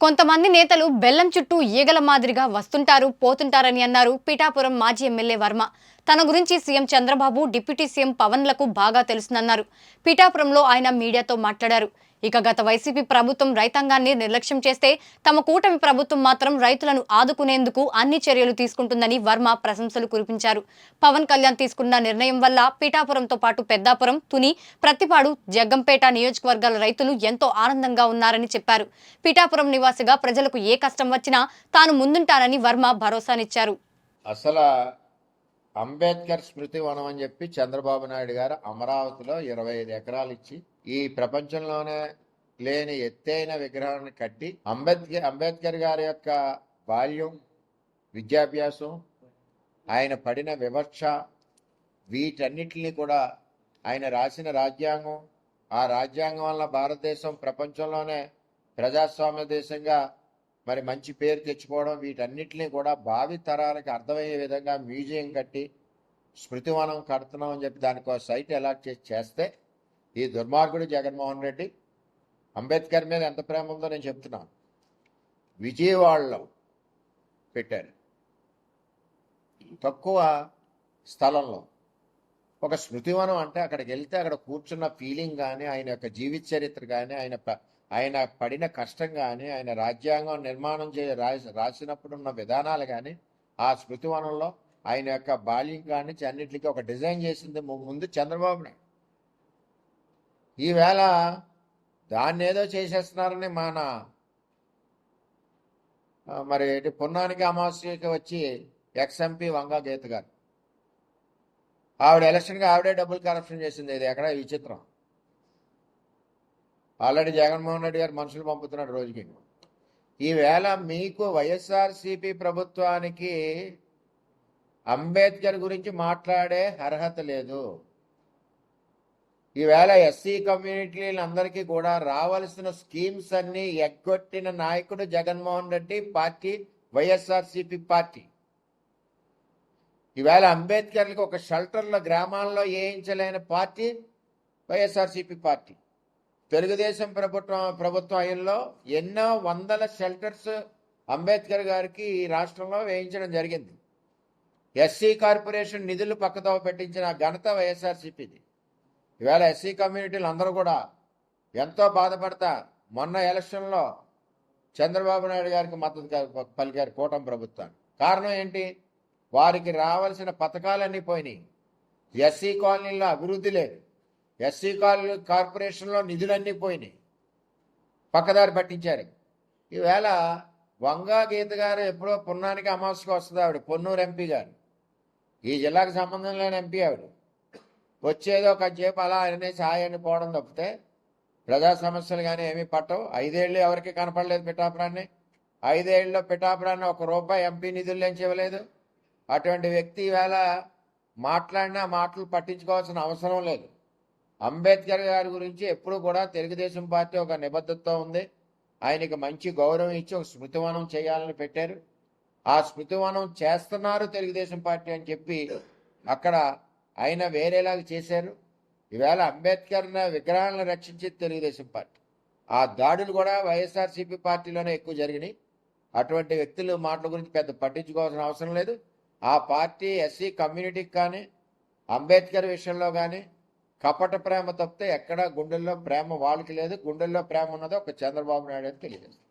కొంతమంది నేతలు బెల్లం చుట్టూ ఈగల మాదిరిగా వస్తుంటారు పోతుంటారని అన్నారు పిఠాపురం మాజీ ఎమ్మెల్యే వర్మ. తన గురించి సీఎం చంద్రబాబు డిప్యూటీ సీఎం పవన్లకు బాగా తెలుసునన్నారు. పిఠాపురంలో ఆయన మీడియాతో మాట్లాడారు. ఇక గత వైసీపీ ప్రభుత్వం రైతాంగాన్ని నిర్లక్ష్యం చేస్తే తమ కూటమి ప్రభుత్వం మాత్రం రైతులను ఆదుకునేందుకు అన్ని చర్యలు తీసుకుంటుందని వర్మ ప్రశంసలు కురిపించారు. పవన్ కళ్యాణ్ తీసుకున్న నిర్ణయం వల్ల పీఠాపురంతో పాటు పెద్దాపురం తుని ప్రతిపాడు జగ్గంపేట నియోజకవర్గాల రైతులు ఎంతో ఆనందంగా ఉన్నారని చెప్పారు. పీఠాపురం నివాసిగా ప్రజలకు ఏ కష్టం వచ్చినా తాను ముందుంటానని వర్మ భరోసానిచ్చారు. అసలు అంబేద్కర్ స్మృతి వనం అని చెప్పి చంద్రబాబు నాయుడు గారు అమరావతిలో ఇరవై ఐదు ఎకరాలు ఇచ్చి ఈ ప్రపంచంలోనే లేని ఎత్తైన విగ్రహాన్ని కట్టి అంబేద్కర్ అంబేద్కర్ గారి యొక్క బాల్యం విద్యాభ్యాసం ఆయన పడిన వివక్ష వీటన్నిటిని కూడా ఆయన రాసిన రాజ్యాంగం ఆ రాజ్యాంగం వల్ల భారతదేశం ప్రపంచంలోనే ప్రజాస్వామ్య దేశంగా మరి మంచి పేరు తెచ్చుకోవడం వీటన్నిటిని కూడా భావి తరాలకు అర్థమయ్యే విధంగా మ్యూజియం కట్టి స్మృతివనం కడుతున్నాం అని చెప్పి దానికి ఒక సైట్ అలాట్ చేసి చేస్తే ఈ దుర్మార్గుడు జగన్మోహన్ రెడ్డి అంబేద్కర్ మీద ఎంత ప్రేమ ఉందో నేను చెప్తున్నాను విజయవాడలో పెట్టారు. తక్కువ స్థలంలో ఒక స్మృతివనం అంటే అక్కడికి వెళ్తే అక్కడ కూర్చున్న ఫీలింగ్ కానీ ఆయన యొక్క జీవిత చరిత్ర కానీ ఆయన ఆయన పడిన కష్టం కానీ ఆయన రాజ్యాంగం నిర్మాణం చే రాసి- రాసినప్పుడు ఉన్న విధానాలు కానీ ఆ స్మృతివనంలో ఆయన యొక్క బాల్యం కానీ అన్నింటికి ఒక డిజైన్ చేసింది ముందు చంద్రబాబు నాయుడు. ఈవేళ దాన్ని ఏదో చేసేస్తున్నారని మన మరి పున్నానికి అమావాస్యకి వచ్చి ఎక్స్ఎంపీ వంగా గీత గారు. ఆవిడ ఎలక్షన్కి ఆవిడే డబ్బులు కరప్షన్ చేసింది ఇది ఎక్కడ విచిత్రం ఆల్రెడీ జగన్మోహన్ రెడ్డి గారు మనుషులు పంపుతున్నాడు రోజుకి. ఈవేళ మీకు వైఎస్ఆర్సిపి ప్రభుత్వానికి అంబేద్కర్ గురించి మాట్లాడే అర్హత లేదు. ఈవేళ ఎస్సీ కమ్యూనిటీలందరికీ కూడా రావాల్సిన స్కీమ్స్ అన్ని ఎగ్గొట్టిన నాయకుడు జగన్మోహన్ రెడ్డి పార్టీ వైఎస్ఆర్సిపి పార్టీ. ఈవేళ అంబేద్కర్లకు ఒక షెల్టర్లో గ్రామాల్లో వేయించలేని పార్టీ వైఎస్ఆర్సిపి పార్టీ. తెలుగుదేశం ప్రభుత్వం ప్రభుత్వం అయ్యంలో ఎన్నో వందల షెల్టర్స్ అంబేద్కర్ గారికి ఈ రాష్ట్రంలో వేయించడం జరిగింది. ఎస్సీ కార్పొరేషన్ నిధులు పక్కతో పెట్టించిన ఘనత వైఎస్ఆర్సీపీది ఈవేళ ఎస్సీ కమ్యూనిటీలు అందరూ కూడా ఎంతో బాధపడతా మొన్న ఎలక్షన్లో చంద్రబాబు నాయుడు గారికి మద్దతు పలికారు కూటమి ప్రభుత్వాన్ని కారణం ఏంటి? వారికి రావాల్సిన పథకాలన్నీ పోయినాయి. ఎస్సీ కాలనీలో అభివృద్ధి లేదు. ఎస్సీ కాలనీ కార్పొరేషన్లో నిధులన్నీ పోయినాయి. పక్కదారి పట్టించారు. ఈవేళ వంగా గీత గారు ఎప్పుడో పున్నానికి అమావాస్యకు వస్తుంది ఆవిడ పొన్నూరు ఎంపీ గారు. ఈ జిల్లాకు సంబంధం లేని ఎంపీ ఆవిడ. వచ్చేదో కొంచెంసేపు అలా అనేసి ఆయన్ని పోవడం తప్పితే ప్రజా సమస్యలు కానీ ఏమీ పట్టవు. ఐదేళ్ళు ఎవరికి కనపడలేదు పిఠాపురాన్ని. ఐదేళ్ళలో పిఠాపురాన్ని ఒక రూపాయి ఎంపీ నిధులు నుంచి ఇవ్వలేదు అటువంటి వ్యక్తి ఈవేళ మాట్లాడినా మాటలు పట్టించుకోవాల్సిన అవసరం లేదు. అంబేద్కర్ గారి గురించి ఎప్పుడు కూడా తెలుగుదేశం పార్టీ ఒక నిబద్ధతతో ఉంది. ఆయనకి మంచి గౌరవం ఇచ్చి ఒక స్మృతివనం చేయాలని పెట్టారు. ఆ స్మృతివనం చేస్తున్నారు తెలుగుదేశం పార్టీ అని చెప్పి అక్కడ ఆయన వేరేలాగా చేశారు. ఈవేళ అంబేద్కర్ విగ్రహాలను రక్షించేది తెలుగుదేశం పార్టీ. ఆ దాడులు కూడా వైఎస్ఆర్సీపీ పార్టీలోనే ఎక్కువ జరిగినాయి. అటువంటి వ్యక్తులు మాటల గురించి పెద్ద పట్టించుకోవాల్సిన అవసరం లేదు. ఆ పార్టీ ఎస్సీ కమ్యూనిటీకి కానీ అంబేద్కర్ విషయంలో కానీ కపట ప్రేమ తప్పితే ఎక్కడా గుండెల్లో ప్రేమ వాళ్ళకి లేదు గుండెల్లో ప్రేమ ఉన్నదో ఒక చంద్రబాబు నాయుడు అని తెలియజేస్తుంది